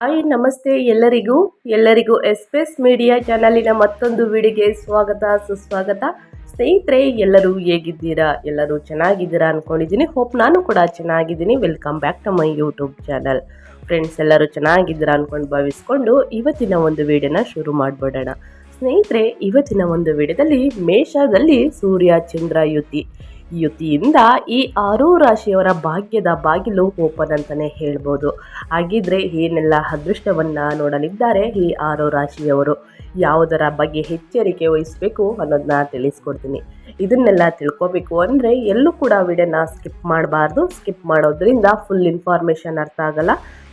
Hi, ನಮಸ್ತೆ ಎಲ್ಲರಿಗೂ. ಎಲ್ಲರಿಗೂ ಎಸ್ಪೆಸ್ ಮೀಡಿಯಾ ಚಾನಲಿನ ಮತ್ತೊಂದು ವಿಡಿಗೆ ಸ್ವಾಗತ, ಸುಸ್ವಾಗತ. ಸ್ನೇಹಿತರೆ, ಎಲ್ಲರೂ ಹೇಗಿದ್ದೀರಾ? ಎಲ್ಲರೂ ಚೆನ್ನಾಗಿದ್ದೀರಾ ಅಂದ್ಕೊಂಡಿದ್ದೀನಿ ಹೋಪ್ ನಾನು ಕೂಡ ಚೆನ್ನಾಗಿದ್ದೀನಿ. Welcome back to my YouTube channel. Friends, ಎಲ್ಲರೂ ಚೆನ್ನಾಗಿದ್ದೀರಾ ಅಂದ್ಕೊಂಡು ಭಾವಿಸ್ಕೊಂಡು ಇವತ್ತಿನ ಒಂದು ವಿಡಿಯೋನ ಶುರು ಮಾಡಿಬಿಡೋಣ. ಸ್ನೇಹಿತರೆ, ಇವತ್ತಿನ ಒಂದು ವಿಡಿಯೋದಲ್ಲಿ ಮೇಷದಲ್ಲಿ ಸೂರ್ಯ, ಚಂದ್ರ, ಯುತಿ. ಯುತಿಯಿಂದ ಈ ಆರೂ ರಾಶಿಯವರ ಭಾಗ್ಯದ ಬಾಗಿಲು ಓಪನ್ ಅಂತಲೇ ಹೇಳ್ಬೋದು. ಹಾಗಿದ್ರೆ ಏನೆಲ್ಲ ಅದೃಷ್ಟವನ್ನು ನೋಡಲಿದ್ದಾರೆ ಈ ಆರು ರಾಶಿಯವರು? ಯಾವುದರ ಬಗ್ಗೆ ಎಚ್ಚರಿಕೆ ವಹಿಸಬೇಕು ಅನ್ನೋದನ್ನ ತಿಳಿಸ್ಕೊಡ್ತೀನಿ. ಇದನ್ನೆಲ್ಲ ತಿಳ್ಕೊಬೇಕು ಅಂದರೆ ಎಲ್ಲೂ ಕೂಡ ವಿಡಿಯೋನ ಸ್ಕಿಪ್ ಮಾಡಬಾರ್ದು. ಸ್ಕಿಪ್ ಮಾಡೋದ್ರಿಂದ ಫುಲ್ ಇನ್ಫಾರ್ಮೇಷನ್ ಅರ್ಥ ಆಗಲ್ಲ.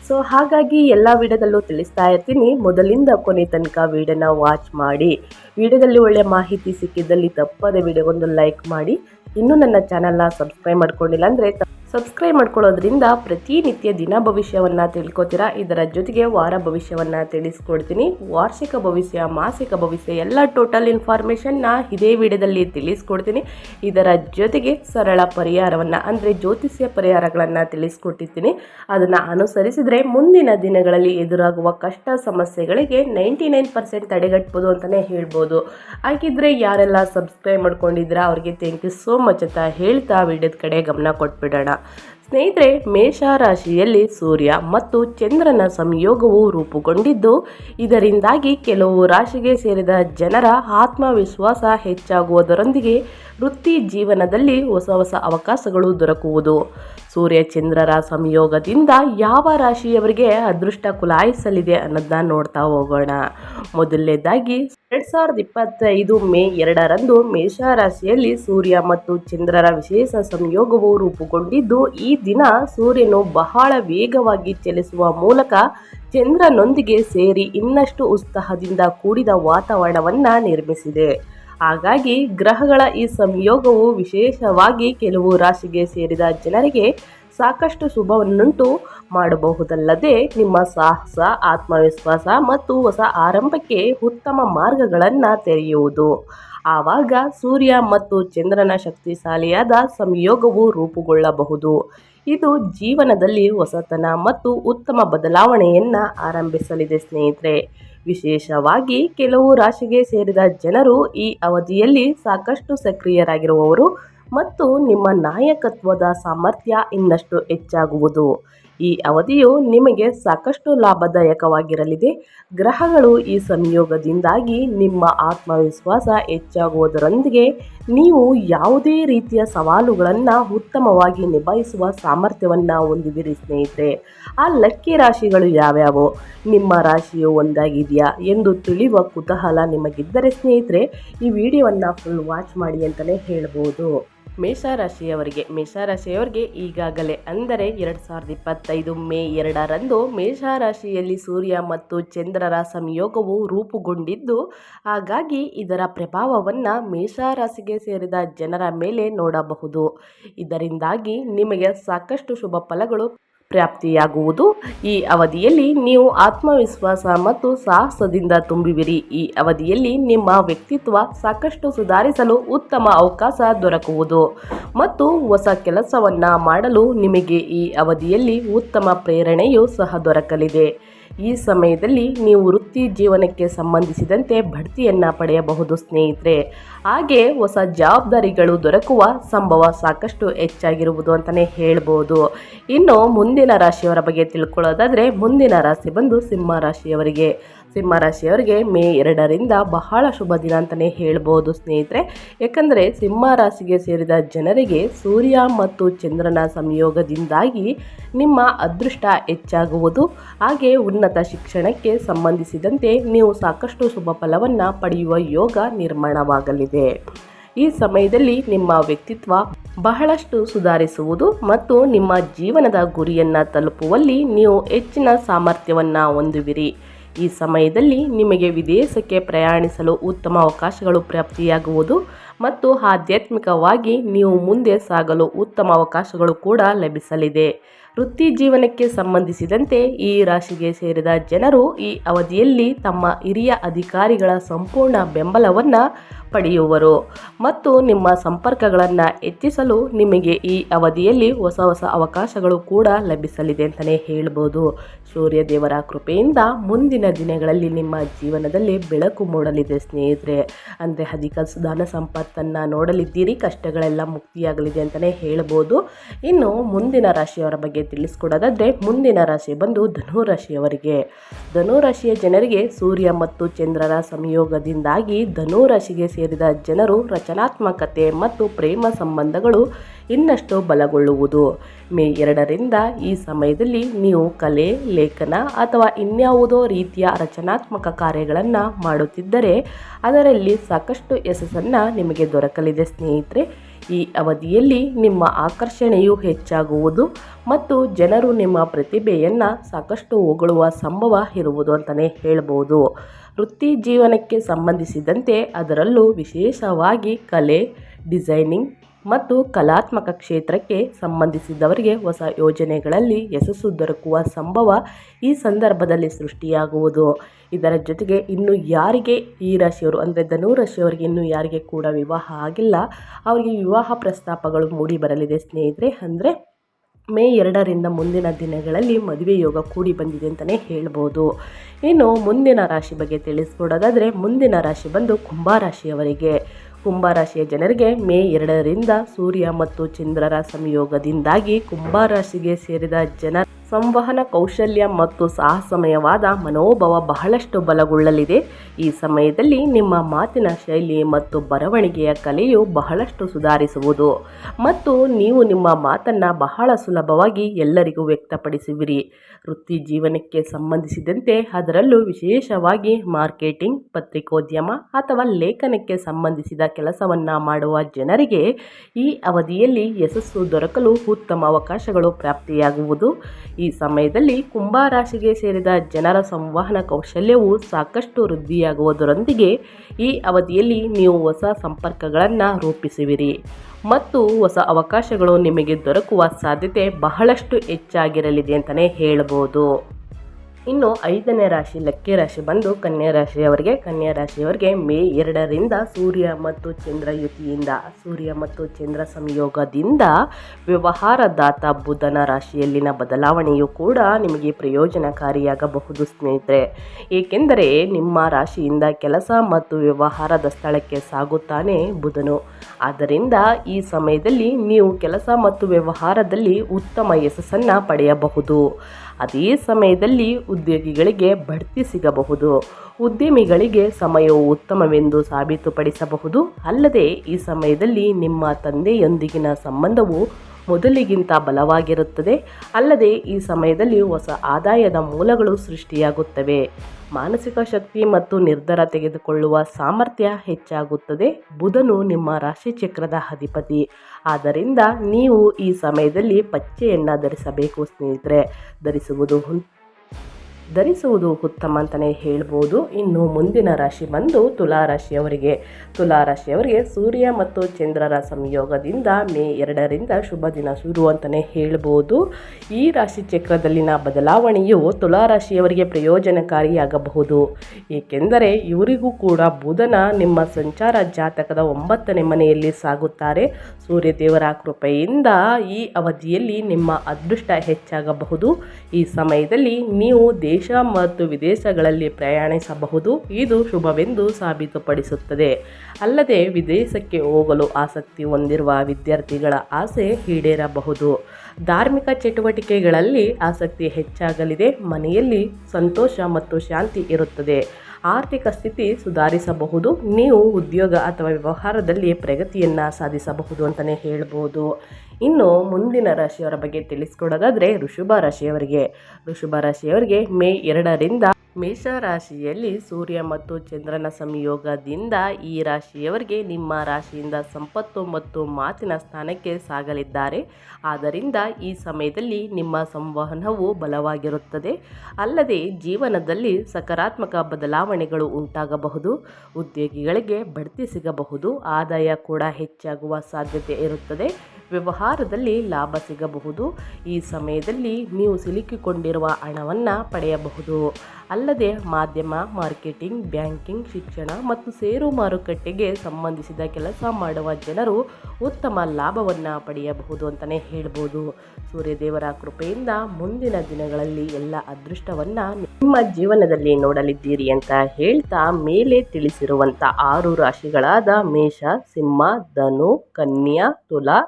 ಸೊ ಹಾಗಾಗಿ ಎಲ್ಲ ವಿಡಿಯೋದಲ್ಲೂ ತಿಳಿಸ್ತಾ ಇರ್ತೀನಿ. ಮೊದಲಿಂದ ಕೊನೆ ತನಕ ವಿಡಿಯೋನ ವಾಚ್ ಮಾಡಿ. ವಿಡಿಯೋದಲ್ಲಿ ಒಳ್ಳೆಯ ಮಾಹಿತಿ ಸಿಕ್ಕಿದ್ದಲ್ಲಿ ತಪ್ಪದೆ ವಿಡಿಯೋಗೊಂದು ಲೈಕ್ ಮಾಡಿ. ಇನ್ನೂ ನನ್ನ ಚಾನಲ್ನ ಸಬ್ಸ್ಕ್ರೈಬ್ ಮಾಡ್ಕೊಂಡಿಲ್ಲ ಅಂದರೆ ಸಬ್ಸ್ಕ್ರೈಬ್ ಮಾಡ್ಕೊಳ್ಳೋದ್ರಿಂದ ಪ್ರತಿನಿತ್ಯ ದಿನ ಭವಿಷ್ಯವನ್ನು ತಿಳ್ಕೊತೀರಾ? ಇದರ ಜೊತೆಗೆ ವಾರ ಭವಿಷ್ಯವನ್ನು ತಿಳಿಸ್ಕೊಡ್ತೀನಿ. ವಾರ್ಷಿಕ ಭವಿಷ್ಯ, ಮಾಸಿಕ ಭವಿಷ್ಯ ಎಲ್ಲ ಟೋಟಲ್ ಇನ್ಫಾರ್ಮೇಷನ್ನ ಇದೇ ವಿಡಿಯೋದಲ್ಲಿ ತಿಳಿಸ್ಕೊಡ್ತೀನಿ. ಇದರ ಜೊತೆಗೆ ಸರಳ ಪರಿಹಾರವನ್ನು, ಅಂದರೆ ಜ್ಯೋತಿಷ್ಯ ಪರಿಹಾರಗಳನ್ನು ತಿಳಿಸ್ಕೊಟ್ಟಿರ್ತೀನಿ. ಅದನ್ನು ಅನುಸರಿಸಿದರೆ ಮುಂದಿನ ದಿನಗಳಲ್ಲಿ ಎದುರಾಗುವ ಕಷ್ಟ ಸಮಸ್ಯೆಗಳಿಗೆ ನೈಂಟಿ ನೈನ್ ಪರ್ಸೆಂಟ್ ತಡೆಗಟ್ಬೋದು ಅಂತಲೇ ಹೇಳ್ಬೋದು. ಹಾಗಿದ್ರೆ ಯಾರೆಲ್ಲ ಸಬ್ಸ್ಕ್ರೈಬ್ ಮಾಡ್ಕೊಂಡಿದ್ದೀರಾ, ಅವರಿಗೆ ಥ್ಯಾಂಕ್ ಯು ಸೋ ಮಚ್ ಅಂತ ಹೇಳ್ತಾ ವಿಡಿಯೋದ ಕಡೆ ಗಮನ ಕೊಟ್ಬಿಡೋಣ. ಸ್ನೇಹಿತರೆ ಮೇಷ ರಾಶಿಯಲ್ಲಿ ಸೂರ್ಯ ಮತ್ತು ಚಂದ್ರನ ಸಂಯೋಗವು ರೂಪುಗೊಂಡಿದ್ದು, ಇದರಿಂದಾಗಿ ಕೆಲವು ರಾಶಿಗೆ ಸೇರಿದ ಜನರ ಆತ್ಮವಿಶ್ವಾಸ ಹೆಚ್ಚಾಗುವುದರೊಂದಿಗೆ ವೃತ್ತಿ ಜೀವನದಲ್ಲಿ ಹೊಸ ಹೊಸ ಅವಕಾಶಗಳು ದೊರಕುವುದು. ಸೂರ್ಯ ಚಂದ್ರರ ಸಂಯೋಗದಿಂದ ಯಾವ ರಾಶಿಯವರಿಗೆ ಅದೃಷ್ಟ ಕುಲಾಯಿಸಲಿದೆ ಅನ್ನೋದನ್ನ ನೋಡ್ತಾ ಹೋಗೋಣ. ಮೊದಲನೇದಾಗಿ ಎರಡ್ ಸಾವಿರದ ಇಪ್ಪತ್ತೈದು ಮೇ ಎರಡರಂದು ಮೇಷ ರಾಶಿಯಲ್ಲಿ ಸೂರ್ಯ ಮತ್ತು ಚಂದ್ರರ ವಿಶೇಷ ಸಂಯೋಗವು ರೂಪುಗೊಂಡಿದ್ದು, ಈ ದಿನ ಸೂರ್ಯನು ಬಹಳ ವೇಗವಾಗಿ ಚಲಿಸುವ ಮೂಲಕ ಚಂದ್ರನೊಂದಿಗೆ ಸೇರಿ ಇನ್ನಷ್ಟು ಉತ್ಸಾಹದಿಂದ ಕೂಡಿದ ವಾತಾವರಣವನ್ನು ನಿರ್ಮಿಸಿದೆ. ಹಾಗಾಗಿ ಗ್ರಹಗಳ ಈ ಸಂಯೋಗವು ವಿಶೇಷವಾಗಿ ಕೆಲವು ರಾಶಿಗೆ ಸೇರಿದ ಜನರಿಗೆ ಸಾಕಷ್ಟು ಶುಭವನ್ನುಂಟು ಮಾಡಬಹುದಲ್ಲದೆ ನಿಮ್ಮ ಸಾಹಸ, ಆತ್ಮವಿಶ್ವಾಸ ಮತ್ತು ಹೊಸ ಆರಂಭಕ್ಕೆ ಉತ್ತಮ ಮಾರ್ಗಗಳನ್ನು ತೆರೆಯುವುದು. ಆವಾಗ ಸೂರ್ಯ ಮತ್ತು ಚಂದ್ರನ ಶಕ್ತಿಶಾಲಿಯಾದ ಸಂಯೋಗವು ರೂಪುಗೊಳ್ಳಬಹುದು. ಇದು ಜೀವನದಲ್ಲಿ ಹೊಸತನ ಮತ್ತು ಉತ್ತಮ ಬದಲಾವಣೆಯನ್ನು ಆರಂಭಿಸಲಿದೆ ಸ್ನೇಹಿತರೆ. ವಿಶೇಷವಾಗಿ ಕೆಲವು ರಾಶಿಗೆ ಸೇರಿದ ಜನರು ಈ ಅವಧಿಯಲ್ಲಿ ಸಾಕಷ್ಟು ಸಕ್ರಿಯರಾಗಿರುವವರು ಮತ್ತು ನಿಮ್ಮ ನಾಯಕತ್ವದ ಸಾಮರ್ಥ್ಯ ಇನ್ನಷ್ಟು ಹೆಚ್ಚಾಗುವುದು. ಈ ಅವಧಿಯು ನಿಮಗೆ ಸಾಕಷ್ಟು ಲಾಭದಾಯಕವಾಗಿರಲಿದೆ. ಗ್ರಹಗಳು ಈ ಸಂಯೋಗದಿಂದಾಗಿ ನಿಮ್ಮ ಆತ್ಮವಿಶ್ವಾಸ ಹೆಚ್ಚಾಗುವುದರೊಂದಿಗೆ ನೀವು ಯಾವುದೇ ರೀತಿಯ ಸವಾಲುಗಳನ್ನು ಉತ್ತಮವಾಗಿ ನಿಭಾಯಿಸುವ ಸಾಮರ್ಥ್ಯವನ್ನು ಹೊಂದಿದಿರಿ ಸ್ನೇಹಿತರೆ. ಆ ಲಕ್ಕಿ ರಾಶಿಗಳು ಯಾವ್ಯಾವು? ನಿಮ್ಮ ರಾಶಿಯು ಒಂದಾಗಿದೆಯಾ ಎಂದು ತಿಳಿಯುವ ಕುತೂಹಲ ನಿಮಗಿದ್ದರೆ, ಸ್ನೇಹಿತರೆ, ಈ ವಿಡಿಯೋವನ್ನು ಫುಲ್ ವಾಚ್ ಮಾಡಿ ಅಂತಲೇ ಹೇಳ್ಬೋದು. ಮೇಷರಾಶಿಯವರಿಗೆ ಮೇಷರಾಶಿಯವರಿಗೆ ಈಗಾಗಲೇ ಅಂದರೆ ಎರಡು ಸಾವಿರದ ಇಪ್ಪತ್ತೈದು ಮೇ ಎರಡರಂದು ಮೇಷರಾಶಿಯಲ್ಲಿ ಸೂರ್ಯ ಮತ್ತು ಚಂದ್ರರ ಸಂಯೋಗವು ರೂಪುಗೊಂಡಿದ್ದು, ಹಾಗಾಗಿ ಇದರ ಪ್ರಭಾವವನ್ನು ಮೇಷರಾಶಿಗೆ ಸೇರಿದ ಜನರ ಮೇಲೆ ನೋಡಬಹುದು. ಇದರಿಂದಾಗಿ ನಿಮಗೆ ಸಾಕಷ್ಟು ಶುಭ ಫಲಗಳು ಪ್ರಾಪ್ತಿಯಾಗುವುದು. ಈ ಅವಧಿಯಲ್ಲಿ ನೀವು ಆತ್ಮವಿಶ್ವಾಸ ಮತ್ತು ಸಾಹಸದಿಂದ ತುಂಬಿವಿರಿ ಈ ಅವಧಿಯಲ್ಲಿ ನಿಮ್ಮ ವ್ಯಕ್ತಿತ್ವ ಸಾಕಷ್ಟು ಸುಧಾರಿಸಲು ಉತ್ತಮ ಅವಕಾಶ ದೊರಕುವುದು ಮತ್ತು ಹೊಸ ಕೆಲಸವನ್ನು ಮಾಡಲು ನಿಮಗೆ ಈ ಅವಧಿಯಲ್ಲಿ ಉತ್ತಮ ಪ್ರೇರಣೆಯೂ ಸಹ ದೊರಕಲಿದೆ. ಈ ಸಮಯದಲ್ಲಿ ನೀವು ವೃತ್ತಿ ಜೀವನಕ್ಕೆ ಸಂಬಂಧಿಸಿದಂತೆ ಬಡ್ತಿಯನ್ನು ಪಡೆಯಬಹುದು, ಸ್ನೇಹಿತರೆ. ಹಾಗೆ ಹೊಸ ಜವಾಬ್ದಾರಿಗಳು ದೊರಕುವ ಸಂಭವ ಸಾಕಷ್ಟು ಹೆಚ್ಚಾಗಿರುವುದು ಅಂತಲೇ ಹೇಳ್ಬೋದು. ಇನ್ನು ಮುಂದಿನ ರಾಶಿಯವರ ಬಗ್ಗೆ ತಿಳ್ಕೊಳ್ಳೋದಾದರೆ ಮುಂದಿನ ರಾಶಿ ಬಂದು ಸಿಂಹ ರಾಶಿಯವರಿಗೆ. ಸಿಂಹ ರಾಶಿಯವರಿಗೆ ಮೇ ಎರಡರಿಂದ ಬಹಳ ಶುಭ ದಿನ ಅಂತಲೇ ಹೇಳ್ಬೋದು ಸ್ನೇಹಿತರೆ. ಯಾಕಂದರೆ ಸಿಂಹ ರಾಶಿಗೆ ಸೇರಿದ ಜನರಿಗೆ ಸೂರ್ಯ ಮತ್ತು ಚಂದ್ರನ ಸಂಯೋಗದಿಂದಾಗಿ ನಿಮ್ಮ ಅದೃಷ್ಟ ಹೆಚ್ಚಾಗುವುದು. ಹಾಗೆ ಉನ್ನತ ಶಿಕ್ಷಣಕ್ಕೆ ಸಂಬಂಧಿಸಿದಂತೆ ನೀವು ಸಾಕಷ್ಟು ಶುಭ ಫಲವನ್ನು ಪಡೆಯುವ ಯೋಗ ನಿರ್ಮಾಣವಾಗಲಿದೆ. ಈ ಸಮಯದಲ್ಲಿ ನಿಮ್ಮ ವ್ಯಕ್ತಿತ್ವ ಬಹಳಷ್ಟು ಸುಧಾರಿಸುವುದು ಮತ್ತು ನಿಮ್ಮ ಜೀವನದ ಗುರಿಯನ್ನು ತಲುಪುವಲ್ಲಿ ನೀವು ಹೆಚ್ಚಿನ ಸಾಮರ್ಥ್ಯವನ್ನು ಹೊಂದುವಿರಿ. ಈ ಸಮಯದಲ್ಲಿ ನಿಮಗೆ ವಿದೇಶಕ್ಕೆ ಪ್ರಯಾಣಿಸಲು ಉತ್ತಮ ಅವಕಾಶಗಳು ಪ್ರಾಪ್ತಿಯಾಗುವುದು ಮತ್ತು ಆಧ್ಯಾತ್ಮಿಕವಾಗಿ ನೀವು ಮುಂದೆ ಸಾಗಲು ಉತ್ತಮ ಅವಕಾಶಗಳು ಕೂಡ ಲಭಿಸಲಿದೆ. ವೃತ್ತಿ ಜೀವನಕ್ಕೆ ಸಂಬಂಧಿಸಿದಂತೆ ಈ ರಾಶಿಗೆ ಸೇರಿದ ಜನರು ಈ ಅವಧಿಯಲ್ಲಿ ತಮ್ಮ ಹಿರಿಯ ಅಧಿಕಾರಿಗಳ ಸಂಪೂರ್ಣ ಬೆಂಬಲವನ್ನು ಪಡೆಯುವರು. ಮತ್ತು ನಿಮ್ಮ ಸಂಪರ್ಕಗಳನ್ನು ಹೆಚ್ಚಿಸಲು ನಿಮಗೆ ಈ ಅವಧಿಯಲ್ಲಿ ಹೊಸ ಹೊಸ ಅವಕಾಶಗಳು ಕೂಡ ಲಭಿಸಲಿದೆ ಅಂತಲೇ ಹೇಳ್ಬೋದು. ಸೂರ್ಯ ದೇವರ ಕೃಪೆಯಿಂದ ಮುಂದಿನ ದಿನಗಳಲ್ಲಿ ನಿಮ್ಮ ಜೀವನದಲ್ಲಿ ಬೆಳಕು ಮೂಡಲಿದೆ ಸ್ನೇಹಿತರೆ. ಅಂದರೆ ಅಧಿಕ ಧನ ಸಂಪತ್ತನ್ನು ನೋಡಲಿದ್ದೀರಿ, ಕಷ್ಟಗಳೆಲ್ಲ ಮುಕ್ತಿಯಾಗಲಿದೆ ಅಂತಲೇ ಹೇಳ್ಬೋದು. ಇನ್ನು ಮುಂದಿನ ರಾಶಿಯವರ ಬಗ್ಗೆ ತಿಳಿಸ್ಕೊಡೋದಾದರೆ ಮುಂದಿನ ರಾಶಿ ಬಂದು ಧನು ರಾಶಿಯವರಿಗೆ ಧನು ರಾಶಿಯ ಜನರಿಗೆ ಸೂರ್ಯ ಮತ್ತು ಚಂದ್ರರ ಸಂಯೋಗದಿಂದಾಗಿ ಧನು ರಾಶಿಗೆ ಸೇರಿದ ಜನರು ರಚನಾತ್ಮಕತೆ ಮತ್ತು ಪ್ರೇಮ ಸಂಬಂಧಗಳು ಇನ್ನಷ್ಟು ಬಲಗೊಳ್ಳುವುದು. ಮೇ ಎರಡರಿಂದ ಈ ಸಮಯದಲ್ಲಿ ನೀವು ಕಲೆ, ಲೇಖನ ಅಥವಾ ಇನ್ಯಾವುದೋ ರೀತಿಯ ರಚನಾತ್ಮಕ ಕಾರ್ಯಗಳನ್ನು ಮಾಡುತ್ತಿದ್ದರೆ ಅದರಲ್ಲಿ ಸಾಕಷ್ಟು ಯಶಸ್ಸನ್ನು ನಿಮಗೆ ದೊರಕಲಿದೆ ಸ್ನೇಹಿತರೆ. ಈ ಅವಧಿಯಲ್ಲಿ ನಿಮ್ಮ ಆಕರ್ಷಣೆಯು ಹೆಚ್ಚಾಗುವುದು ಮತ್ತು ಜನರು ನಿಮ್ಮ ಪ್ರತಿಭೆಯನ್ನು ಸಾಕಷ್ಟು ಹೊಗಳುವ ಸಂಭವ ಇರುವುದು ಅಂತಲೇ ಹೇಳ್ಬೋದು. ವೃತ್ತಿ ಜೀವನಕ್ಕೆ ಸಂಬಂಧಿಸಿದಂತೆ ಅದರಲ್ಲೂ ವಿಶೇಷವಾಗಿ ಕಲೆ, ಡಿಸೈನಿಂಗ್ ಮತ್ತು ಕಲಾತ್ಮಕ ಕ್ಷೇತ್ರಕ್ಕೆ ಸಂಬಂಧಿಸಿದವರಿಗೆ ಹೊಸ ಯೋಜನೆಗಳಲ್ಲಿ ಯಶಸ್ಸು ದೊರಕುವ ಸಂಭವ ಈ ಸಂದರ್ಭದಲ್ಲಿ ಸೃಷ್ಟಿಯಾಗುವುದು. ಇದರ ಜೊತೆಗೆ ಇನ್ನು ಯಾರಿಗೆ ಈ ರಾಶಿಯವರು ಅಂದರೆ ಧನು ರಾಶಿಯವರಿಗೆ ಇನ್ನೂ ಯಾರಿಗೆ ಕೂಡ ವಿವಾಹ ಆಗಿಲ್ಲ. ಅವರಿಗೆ ವಿವಾಹ ಪ್ರಸ್ತಾಪಗಳು ಮೂಡಿ ಬರಲಿದೆ ಸ್ನೇಹಿತರೆ. ಅಂದರೆ ಮೇ ಎರಡರಿಂದ ಮುಂದಿನ ದಿನಗಳಲ್ಲಿ ಮದುವೆ ಯೋಗ ಕೂಡಿ ಬಂದಿದೆ ಅಂತಲೇ ಹೇಳ್ಬೋದು. ಇನ್ನು ಮುಂದಿನ ರಾಶಿ ಬಗ್ಗೆ ತಿಳಿಸ್ಕೊಡೋದಾದರೆ ಮುಂದಿನ ರಾಶಿ ಬಂದು ಕುಂಭರಾಶಿಯವರಿಗೆ ಕುಂಭರಾಶಿಯ ಜನರಿಗೆ ಮೇ ಎರಡರಿಂದ ಸೂರ್ಯ ಮತ್ತು ಚಂದ್ರರ ಸಂಯೋಗದಿಂದಾಗಿ ಕುಂಭರಾಶಿಗೆ ಸೇರಿದ ಜನ ಸಂವಹನ ಕೌಶಲ್ಯ ಮತ್ತು ಸಾಹಸಮಯವಾದ ಮನೋಭಾವ ಬಹಳಷ್ಟು ಬಲಗೊಳ್ಳಲಿದೆ. ಈ ಸಮಯದಲ್ಲಿ ನಿಮ್ಮ ಮಾತಿನ ಶೈಲಿ ಮತ್ತು ಬರವಣಿಗೆಯ ಕಲೆಯು ಬಹಳಷ್ಟು ಸುಧಾರಿಸುವುದು ಮತ್ತು ನೀವು ನಿಮ್ಮ ಮಾತನ್ನು ಬಹಳ ಸುಲಭವಾಗಿ ಎಲ್ಲರಿಗೂ ವ್ಯಕ್ತಪಡಿಸುವಿರಿ. ವೃತ್ತಿ ಜೀವನಕ್ಕೆ ಸಂಬಂಧಿಸಿದಂತೆ ಅದರಲ್ಲೂ ವಿಶೇಷವಾಗಿ ಮಾರ್ಕೆಟಿಂಗ್, ಪತ್ರಿಕೋದ್ಯಮ ಅಥವಾ ಲೇಖನಕ್ಕೆ ಸಂಬಂಧಿಸಿದ ಕೆಲಸವನ್ನು ಮಾಡುವ ಜನರಿಗೆ ಈ ಅವಧಿಯಲ್ಲಿ ಯಶಸ್ಸು ದೊರಕಲು ಉತ್ತಮ ಅವಕಾಶಗಳು ಪ್ರಾಪ್ತಿಯಾಗುವುದು. ಈ ಸಮಯದಲ್ಲಿ ಕುಂಭ ರಾಶಿಗೆ ಸೇರಿದ ಜನರ ಸಂವಹನ ಕೌಶಲ್ಯವು ಸಾಕಷ್ಟು ವೃದ್ಧಿಯಾಗುವುದರೊಂದಿಗೆ ಈ ಅವಧಿಯಲ್ಲಿ ನೀವು ಹೊಸ ಸಂಪರ್ಕಗಳನ್ನು ರೂಪಿಸುವಿರಿ. ಮತ್ತು ಹೊಸ ಅವಕಾಶಗಳು ನಿಮಗೆ ದೊರಕುವ ಸಾಧ್ಯತೆ ಬಹಳಷ್ಟು ಹೆಚ್ಚಾಗಿರಲಿದೆ ಅಂತಲೇ ಹೇಳ್ಬೋದು ಇನ್ನು ಐದನೇ ರಾಶಿ ಲಕ್ಕಿ ರಾಶಿ ಬಂದು ಕನ್ಯಾ ರಾಶಿಯವರಿಗೆ ಕನ್ಯಾ ರಾಶಿಯವರಿಗೆ ಮೇ ಎರಡರಿಂದ ಸೂರ್ಯ ಮತ್ತು ಚಂದ್ರ ಯುತಿಯಿಂದ, ಸೂರ್ಯ ಮತ್ತು ಚಂದ್ರ ಸಂಯೋಗದಿಂದ ವ್ಯವಹಾರದಾತ ಬುಧನ ರಾಶಿಯಲ್ಲಿನ ಬದಲಾವಣೆಯು ಕೂಡ ನಿಮಗೆ ಪ್ರಯೋಜನಕಾರಿಯಾಗಬಹುದು ಸ್ನೇಹಿತರೆ. ಏಕೆಂದರೆ ನಿಮ್ಮ ರಾಶಿಯಿಂದ ಕೆಲಸ ಮತ್ತು ವ್ಯವಹಾರದ ಸ್ಥಳಕ್ಕೆ ಸಾಗುತ್ತಾನೆ ಬುಧನು. ಆದ್ದರಿಂದ ಈ ಸಮಯದಲ್ಲಿ ನೀವು ಕೆಲಸ ಮತ್ತು ವ್ಯವಹಾರದಲ್ಲಿ ಉತ್ತಮ ಯಶಸ್ಸನ್ನು ಪಡೆಯಬಹುದು. ಅದೇ ಸಮಯದಲ್ಲಿ ಉದ್ಯೋಗಿಗಳಿಗೆ ಬಡ್ತಿ ಸಿಗಬಹುದು. ಉದ್ಯಮಿಗಳಿಗೆ ಸಮಯವು ಉತ್ತಮವೆಂದು ಸಾಬೀತುಪಡಿಸಬಹುದು. ಅಲ್ಲದೆ ಈ ಸಮಯದಲ್ಲಿ ನಿಮ್ಮ ತಂದೆಯೊಂದಿಗಿನ ಸಂಬಂಧವು ಮೊದಲಿಗಿಂತ ಬಲವಾಗಿರುತ್ತದೆ. ಅಲ್ಲದೆ ಈ ಸಮಯದಲ್ಲಿ ಹೊಸ ಆದಾಯದ ಮೂಲಗಳು ಸೃಷ್ಟಿಯಾಗುತ್ತವೆ. ಮಾನಸಿಕ ಶಕ್ತಿ ಮತ್ತು ನಿರ್ಧಾರ ತೆಗೆದುಕೊಳ್ಳುವ ಸಾಮರ್ಥ್ಯ ಹೆಚ್ಚಾಗುತ್ತದೆ. ಬುಧನು ನಿಮ್ಮ ರಾಶಿಚಕ್ರದ ಅಧಿಪತಿ. ಆದ್ದರಿಂದ ನೀವು ಈ ಸಮಯದಲ್ಲಿ ಪಚ್ಚೆಯನ್ನು ಧರಿಸಬೇಕು ಸ್ನೇಹಿತರೆ. ಧರಿಸುವುದು ಧರಿಸುವುದು ಉತ್ತಮ ಅಂತಲೇ ಹೇಳ್ಬೋದು. ಇನ್ನು ಮುಂದಿನ ರಾಶಿ ಬಂದು ತುಲಾ ರಾಶಿಯವರಿಗೆ. ತುಲಾ ರಾಶಿಯವರಿಗೆ ಸೂರ್ಯ ಮತ್ತು ಚಂದ್ರರ ಸಂಯೋಗದಿಂದ ಮೇ ಎರಡರಿಂದ ಶುಭ ದಿನ ಶುರು ಅಂತಲೇ ಹೇಳ್ಬೋದು. ಈ ರಾಶಿ ಚಕ್ರದಲ್ಲಿನ ಬದಲಾವಣೆಯು ತುಲಾ ರಾಶಿಯವರಿಗೆ ಪ್ರಯೋಜನಕಾರಿಯಾಗಬಹುದು. ಏಕೆಂದರೆ ಇವರಿಗೂ ಕೂಡ ಬುಧನ ನಿಮ್ಮ ಸಂಚಾರ ಜಾತಕದ ಒಂಬತ್ತನೇ ಮನೆಯಲ್ಲಿ ಸಾಗುತ್ತಾರೆ. ಸೂರ್ಯದೇವರ ಕೃಪೆಯಿಂದ ಈ ಅವಧಿಯಲ್ಲಿ ನಿಮ್ಮ ಅದೃಷ್ಟ ಹೆಚ್ಚಾಗಬಹುದು. ಈ ಸಮಯದಲ್ಲಿ ನೀವು ದೇಶ ಮತ್ತು ವಿದೇಶಗಳಲ್ಲಿ ಪ್ರಯಾಣಿಸಬಹುದು. ಇದು ಶುಭವೆಂದು ಸಾಬೀತುಪಡಿಸುತ್ತದೆ. ಅಲ್ಲದೆ ವಿದೇಶಕ್ಕೆ ಹೋಗಲು ಆಸಕ್ತಿ ಹೊಂದಿರುವ ವಿದ್ಯಾರ್ಥಿಗಳ ಆಸೆ ಈಡೇರಬಹುದು. ಧಾರ್ಮಿಕ ಚಟುವಟಿಕೆಗಳಲ್ಲಿ ಆಸಕ್ತಿ ಹೆಚ್ಚಾಗಲಿದೆ. ಮನೆಯಲ್ಲಿ ಸಂತೋಷ ಮತ್ತು ಶಾಂತಿ ಇರುತ್ತದೆ. ಆರ್ಥಿಕ ಸ್ಥಿತಿ ಸುಧಾರಿಸಬಹುದು. ನೀವು ಉದ್ಯೋಗ ಅಥವಾ ವ್ಯವಹಾರದಲ್ಲಿ ಪ್ರಗತಿಯನ್ನು ಸಾಧಿಸಬಹುದು ಅಂತಲೇ ಹೇಳ್ಬೋದು. ಇನ್ನು ಮುಂದಿನ ರಾಶಿಯವರ ಬಗ್ಗೆ ತಿಳಿಸ್ಕೊಡೋದಾದರೆ ಋಷಭ ರಾಶಿಯವರಿಗೆ. ಋಷಭ ರಾಶಿಯವರಿಗೆ ಮೇ ಎರಡರಿಂದ ಮೇಷರಾಶಿಯಲ್ಲಿ ಸೂರ್ಯ ಮತ್ತು ಚಂದ್ರನ ಸಂಯೋಗದಿಂದ ಈ ರಾಶಿಯವರಿಗೆ ನಿಮ್ಮ ರಾಶಿಯಿಂದ ಸಂಪತ್ತು ಮತ್ತು ಮಾತಿನ ಸ್ಥಾನಕ್ಕೆ ಸಾಗಲಿದ್ದಾರೆ. ಆದ್ದರಿಂದ ಈ ಸಮಯದಲ್ಲಿ ನಿಮ್ಮ ಸಂವಹನವು ಬಲವಾಗಿರುತ್ತದೆ. ಅಲ್ಲದೆ ಜೀವನದಲ್ಲಿ ಸಕಾರಾತ್ಮಕ ಬದಲಾವಣೆಗಳು ಉಂಟಾಗಬಹುದು. ಉದ್ಯೋಗಿಗಳಿಗೆ ಬಡ್ತಿ ಸಿಗಬಹುದು. ಆದಾಯ ಕೂಡ ಹೆಚ್ಚಾಗುವ ಸಾಧ್ಯತೆ ಇರುತ್ತದೆ. ವ್ಯವಹಾರದಲ್ಲಿ ಲಾಭ ಸಿಗಬಹುದು. ಈ ಸಮಯದಲ್ಲಿ ನೀವು ಸಿಲುಕಿಕೊಂಡಿರುವ ಹಣವನ್ನು ಪಡೆಯಬಹುದು. ಅಲ್ಲದೆ ಮಾಧ್ಯಮ, ಮಾರ್ಕೆಟಿಂಗ್, ಬ್ಯಾಂಕಿಂಗ್, ಶಿಕ್ಷಣ ಮತ್ತು ಷೇರು ಮಾರುಕಟ್ಟೆಗೆ ಸಂಬಂಧಿಸಿದ ಕೆಲಸ ಮಾಡುವ ಜನರು ಉತ್ತಮ ಲಾಭವನ್ನು ಪಡೆಯಬಹುದು ಅಂತಲೇ ಹೇಳ್ಬೋದು. ಸೂರ್ಯದೇವರ ಕೃಪೆಯಿಂದ ಮುಂದಿನ ದಿನಗಳಲ್ಲಿ ಎಲ್ಲ ಅದೃಷ್ಟವನ್ನು ನಿಮ್ಮ ಜೀವನದಲ್ಲಿ ನೋಡಲಿದ್ದೀರಿ ಅಂತ ಹೇಳ್ತಾ ಮೇಲೆ ತಿಳಿಸಿರುವಂಥ ಆರು ರಾಶಿಗಳಾದ ಮೇಷ, ಸಿಂಹ, ಧನು, ಕನ್ಯಾ, ತುಲಾ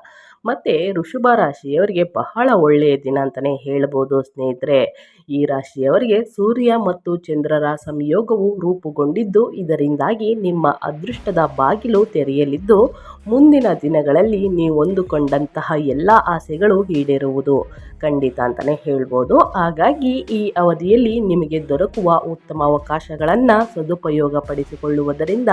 ಮತ್ತು ಋಷಭ ರಾಶಿಯವರಿಗೆ ಬಹಳ ಒಳ್ಳೆಯ ದಿನ ಅಂತಲೇ ಹೇಳ್ಬೋದು ಸ್ನೇಹಿತರೆ. ಈ ರಾಶಿಯವರಿಗೆ ಸೂರ್ಯ ಮತ್ತು ಚಂದ್ರರ ಸಂಯೋಗವು ರೂಪುಗೊಂಡಿದ್ದು, ಇದರಿಂದಾಗಿ ನಿಮ್ಮ ಅದೃಷ್ಟದ ಬಾಗಿಲು ತೆರೆಯಲಿದ್ದು, ಮುಂದಿನ ದಿನಗಳಲ್ಲಿ ನೀವು ಹೊಂದಿಕೊಂಡಂತಹ ಎಲ್ಲ ಆಸೆಗಳು ಈಡೇರುವುದು ಖಂಡಿತ ಅಂತಲೇ ಹೇಳ್ಬೋದು. ಹಾಗಾಗಿ ಈ ಅವಧಿಯಲ್ಲಿ ನಿಮಗೆ ದೊರಕುವ ಉತ್ತಮ ಅವಕಾಶಗಳನ್ನು ಸದುಪಯೋಗ ಪಡಿಸಿಕೊಳ್ಳುವುದರಿಂದ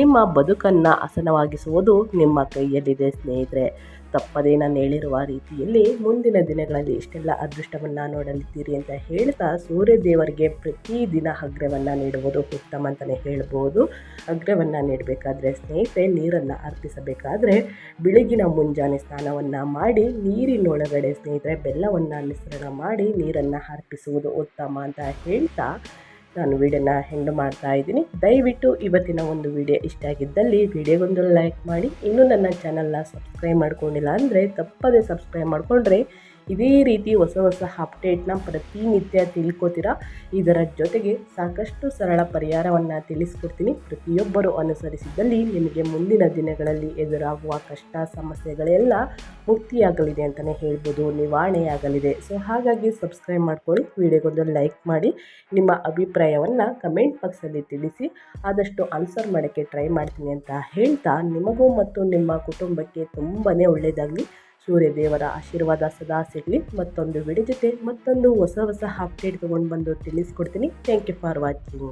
ನಿಮ್ಮ ಬದುಕನ್ನು ಹಸನವಾಗಿಸುವುದು ನಿಮ್ಮ ಕೈಯಲ್ಲಿದೆ ಸ್ನೇಹಿತರೆ. ತಪ್ಪದೇ ನಾನು ಹೇಳಿರುವ ರೀತಿಯಲ್ಲಿ ಮುಂದಿನ ದಿನಗಳಲ್ಲಿ ಇಷ್ಟೆಲ್ಲ ಅದೃಷ್ಟವನ್ನು ನೋಡಲಿದ್ದೀರಿ ಅಂತ ಹೇಳ್ತಾ ಸೂರ್ಯದೇವರಿಗೆ ಪ್ರತಿದಿನ ಅಗ್ರವನ್ನು ನೀಡುವುದು ಉತ್ತಮ ಅಂತಲೇ ಹೇಳ್ಬೋದು. ಅಗ್ರವನ್ನು ನೀಡಬೇಕಾದ್ರೆ ಸ್ನೇಹಿತೆ ನೀರನ್ನು ಅರ್ಪಿಸಬೇಕಾದ್ರೆ ಬೆಳಗಿನ ಮುಂಜಾನೆ ಸ್ನಾನವನ್ನು ಮಾಡಿ, ನೀರಿನೊಳಗಡೆ ಸ್ನೇಹಿತರೆ ಬೆಲ್ಲವನ್ನು ಮಿಶ್ರಣ ಮಾಡಿ ನೀರನ್ನು ಅರ್ಪಿಸುವುದು ಉತ್ತಮ ಅಂತ ಹೇಳ್ತಾ ನಾನು ವಿಡಿಯೋನ ಹೆಂಡು ಮಾಡ್ತಾ ಇದ್ದೀನಿ. ದಯವಿಟ್ಟು ಇವತ್ತಿನ ಒಂದು ವಿಡಿಯೋ ಇಷ್ಟ ಆಗಿದ್ದಲ್ಲಿ ವಿಡಿಯೋಗೊಂದು ಲೈಕ್ ಮಾಡಿ. ಇನ್ನೂ ನನ್ನ ಚಾನಲ್ನ ಸಬ್ಸ್ಕ್ರೈಬ್ ಮಾಡ್ಕೊಂಡಿಲ್ಲ ಅಂದರೆ ತಪ್ಪದೇ ಸಬ್ಸ್ಕ್ರೈಬ್ ಮಾಡಿಕೊಂಡ್ರೆ ಇದೇ ರೀತಿ ಹೊಸ ಹೊಸ ಅಪ್ಡೇಟ್ನ ಪ್ರತಿನಿತ್ಯ ತಿಳ್ಕೊತೀರಾ? ಇದರ ಜೊತೆಗೆ ಸಾಕಷ್ಟು ಸರಳ ಪರಿಹಾರವನ್ನು ತಿಳಿಸ್ಕೊಡ್ತೀನಿ. ಪ್ರತಿಯೊಬ್ಬರು ಅನುಸರಿಸಿದಲ್ಲಿ ನಿಮಗೆ ಮುಂದಿನ ದಿನಗಳಲ್ಲಿ ಎದುರಾಗುವ ಕಷ್ಟ, ಸಮಸ್ಯೆಗಳೆಲ್ಲ ಮುಕ್ತಿಯಾಗಲಿದೆ ಅಂತಲೇ ಹೇಳ್ಬೋದು, ನಿವಾರಣೆಯಾಗಲಿದೆ. ಸೊ ಹಾಗಾಗಿ ಸಬ್ಸ್ಕ್ರೈಬ್ ಮಾಡ್ಕೊಳ್ಳಿ, ವಿಡಿಯೋಗೊಂದು ಲೈಕ್ ಮಾಡಿ, ನಿಮ್ಮ ಅಭಿಪ್ರಾಯವನ್ನು ಕಮೆಂಟ್ ಬಾಕ್ಸಲ್ಲಿ ತಿಳಿಸಿ, ಆದಷ್ಟು ಆನ್ಸರ್ ಮಾಡೋಕ್ಕೆ ಟ್ರೈ ಮಾಡ್ತೀನಿ ಅಂತ ಹೇಳ್ತಾ, ನಿಮಗೂ ಮತ್ತು ನಿಮ್ಮ ಕುಟುಂಬಕ್ಕೆ ತುಂಬಾ ಒಳ್ಳೆಯದಾಗಲಿ ಸೂರ್ಯ ದೇವರ ಆಶೀರ್ವಾದ ಸದಾ ಸಿಗಲಿ. ಮತ್ತೊಂದು ವಿಡಿಯೋ ಜೊತೆ ಮತ್ತೊಂದು ಹೊಸ ಹೊಸ ಅಪ್ಡೇಟ್ ತೊಗೊಂಡು ಬಂದು ತಿಳಿಸ್ಕೊಡ್ತೀನಿ. Thank you for watching